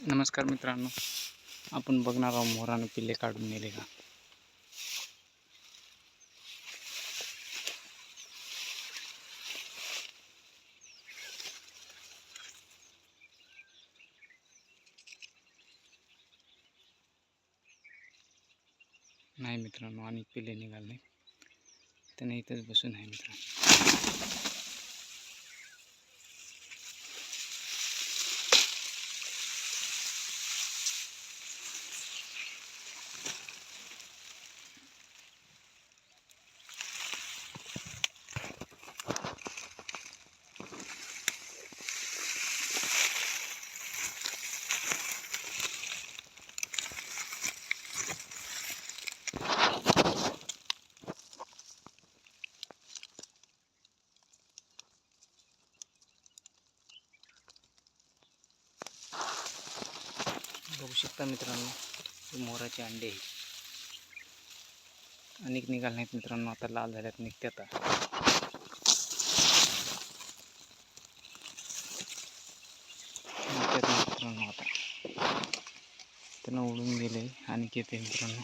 नमस्कार मित्रांनो, आपण बघणार आहोत मोरानं पिल्ले काढून नेले का? नाही मित्रांनो आणि पिल्ले निघाले. त्याने इथंच बसून आहे बघू शकता मित्रांनो मोराचे अंडे आहे. अनेक निघाले नाहीत मित्रांनो आता लाल झाल्यात निघते आता. निघतात मित्रांनो आता. त्यांना उडून गेले आणि येते मित्रांनो.